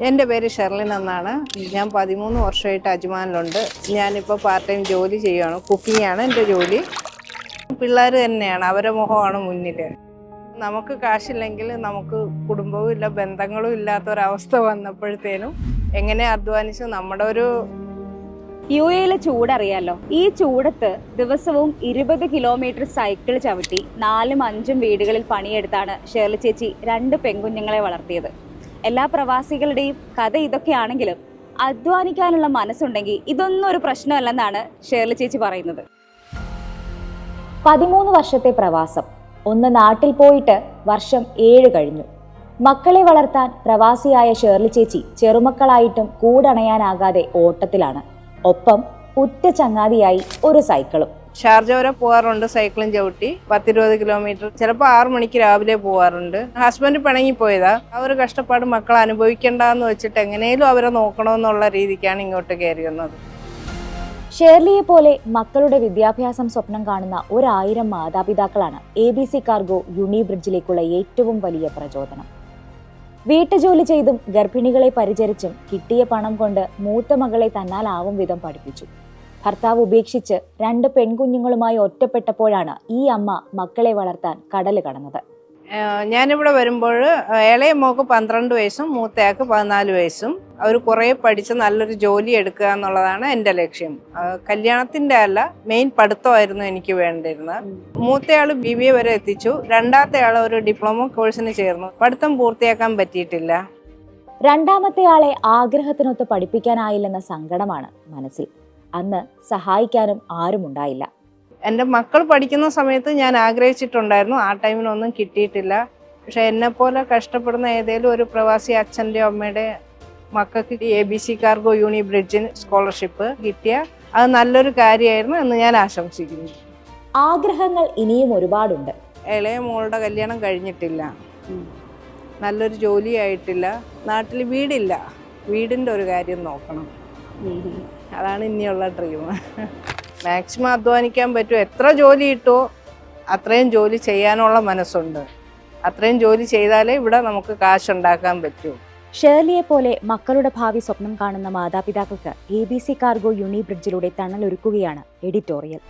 എന്റെ പേര് ഷെർലിൻ എന്നാണ്. ഞാൻ പതിമൂന്ന് വർഷമായിട്ട് അജ്മാനിലുണ്ട്. ഞാനിപ്പോൾ പാർട്ട് ടൈം ജോലി ചെയ്യുകയാണ് കുക്കിംഗ് ആണ് എന്റെ ജോലി. പിള്ളേർ തന്നെയാണ്. അവരെ മുഖമാണ് മുന്നിൽ. നമുക്ക് കാശില്ലെങ്കിൽ നമുക്ക് കുടുംബവും ഇല്ല ബന്ധങ്ങളും ഇല്ലാത്ത ഒരവസ്ഥ വന്നപ്പോഴത്തേനും എങ്ങനെ അധ്വാനിച്ച് നമ്മുടെ ഒരു യു എയിലെ ചൂടറിയാലോ? ഈ ചൂടത്ത് ദിവസവും ഇരുപത് കിലോമീറ്റർ സൈക്കിൾ ചവിട്ടി നാലും അഞ്ചും വീടുകളിൽ പണിയെടുത്താണ് ഷേർലി ചേച്ചി രണ്ട് പെൺകുഞ്ഞുങ്ങളെ വളർത്തിയത്. എല്ലാ പ്രവാസികളുടെയും കഥ ഇതൊക്കെയാണെങ്കിലും അധ്വാനിക്കാനുള്ള മനസ്സുണ്ടെങ്കിൽ ഇതൊന്നും ഒരു പ്രശ്നമല്ലെന്നാണ് ഷേർലി ചേച്ചി പറയുന്നത്. പതിമൂന്ന് വർഷത്തെ പ്രവാസം. ഒന്ന് നാട്ടിൽ പോയിട്ട് വർഷം ഏഴ് കഴിഞ്ഞു. മക്കളെ വളർത്താൻ പ്രവാസിയായ ഷേർലി ചേച്ചി ചെറുമക്കളായിട്ടും കൂടണയാനാകാതെ ഓട്ടത്തിലാണ്. ഒപ്പം ഉറ്റ ചങ്ങാതിയായി ഒരു സൈക്കിളും. ഷാർജ വരെ പോകാറുണ്ട് സൈക്കിളും ചവിട്ടി പത്തിരുപത് കിലോമീറ്റർ ചിലപ്പോൾ ആറു മണിക്ക് രാവിലെ പോകാറുണ്ട് ഹസ്ബൻഡ് പിണങ്ങിപ്പോയതാ ആ ഒരു കഷ്ടപ്പാട് മക്കൾ അനുഭവിക്കേണ്ടെന്ന് വെച്ചിട്ട് എങ്ങനെയും അവരെ നോക്കണമെന്നുള്ള രീതിക്കാണ് ഇങ്ങോട്ട് കയറി വന്നത്. ഷേർലിയെ പോലെ മക്കളുടെ വിദ്യാഭ്യാസം സ്വപ്നം കാണുന്ന ഒരായിരം മാതാപിതാക്കളാണ് എ ബി സി കാർഗോ യൂണിബ്രിഡ്ജിലേക്കുള്ള ഏറ്റവും വലിയ പ്രചോദനം. വീട്ടുജോലി ചെയ്തും ഗർഭിണികളെ പരിചരിച്ചും കിട്ടിയ പണം കൊണ്ട് മൂത്ത മകളെ തന്നാലാവും വിധം പഠിപ്പിച്ചു. ഭർത്താവ് ഉപേക്ഷിച്ച് രണ്ട് പെൺകുഞ്ഞുങ്ങളുമായി ഒറ്റപ്പെട്ടപ്പോഴാണ് ഈ അമ്മ മക്കളെ വളർത്താൻ കടൽ കടന്നത്. ഞാനിവിടെ വരുമ്പോൾ ഇളയ മോക്ക് പന്ത്രണ്ട് വയസ്സും മൂത്തയാൾക്ക് പതിനാല് വയസ്സും. അവർ കുറേ പഠിച്ച് നല്ലൊരു ജോലി എടുക്കുക എന്നുള്ളതാണ് എന്റെ ലക്ഷ്യം. കല്യാണത്തിന്റെ അല്ല മെയിൻ പഠിത്തമായിരുന്നു എനിക്ക് വേണ്ടിയിരുന്നത്. മൂത്തയാൾ ബി ബി എ വരെ എത്തിച്ചു. രണ്ടാമത്തെ ആൾ ഒരു ഡിപ്ലോമ കോഴ്സിന് ചേർന്നു. പഠിത്തം പൂർത്തിയാക്കാൻ പറ്റിയിട്ടില്ല. രണ്ടാമത്തെ ആളെ ആഗ്രഹത്തിനൊത്ത് പഠിപ്പിക്കാനായില്ലെന്ന സങ്കടമാണ് മനസ്സിൽ. അന്ന് സഹായിക്കാനും ആരുമുണ്ടായില്ല എന്റെ മക്കൾ പഠിക്കുന്ന സമയത്ത് ഞാൻ ആഗ്രഹിച്ചിട്ടുണ്ടായിരുന്നു. ആ ടൈമിനൊന്നും കിട്ടിയിട്ടില്ല. പക്ഷെ പോലെ കഷ്ടപ്പെടുന്ന ഏതെങ്കിലും ഒരു പ്രവാസി അച്ഛന്റെ അമ്മയുടെ മക്കൾക്ക് എ ബി സി കാർഗോ യൂണി ബ്രിഡ്ജിന് സ്കോളർഷിപ്പ് കിട്ടിയ അത് നല്ലൊരു കാര്യമായിരുന്നു എന്ന് ഞാൻ ആശംസിക്കുന്നു. ആഗ്രഹങ്ങൾ ഇനിയും ഒരുപാടുണ്ട്. ഇളയ മോളുടെ കല്യാണം കഴിഞ്ഞിട്ടില്ല. നല്ലൊരു ജോലിയായിട്ടില്ല നാട്ടിൽ വീടില്ല. വീടിന്റെ ഒരു കാര്യം നോക്കണം. അതാണ് ഇനിയുള്ള ഡ്രീം മാക്സിമം അധ്വാനിക്കാൻ പറ്റും എത്ര ജോലി കിട്ടുമോ? അത്രയും ജോലി ചെയ്യാനുള്ള മനസ്സുണ്ട്. അത്രയും ജോലി ചെയ്താലേ ഇവിടെ നമുക്ക് കാശുണ്ടാക്കാൻ പറ്റൂ. ഷേർലിയെ പോലെ മക്കളുടെ ഭാവി സ്വപ്നം കാണുന്ന മാതാപിതാക്കൾക്ക് എ ബി സി കാർഗോ യൂണി ബ്രിഡ്ജിലൂടെ തണലൊരുക്കുകയാണ് എഡിറ്റോറിയൽ